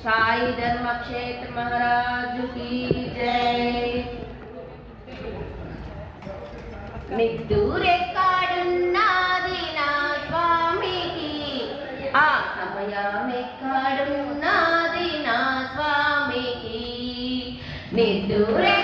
साई धर्म क्षेत्र महाराज की जय మిద్దూరే కాడున్నది నా స్వామికి. ఆ సమయమే కాడున్నది నా స్వామికి. నిద్దూరే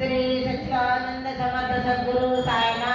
श्री सच्चिदानंद समर्थ सद्गुरु सायना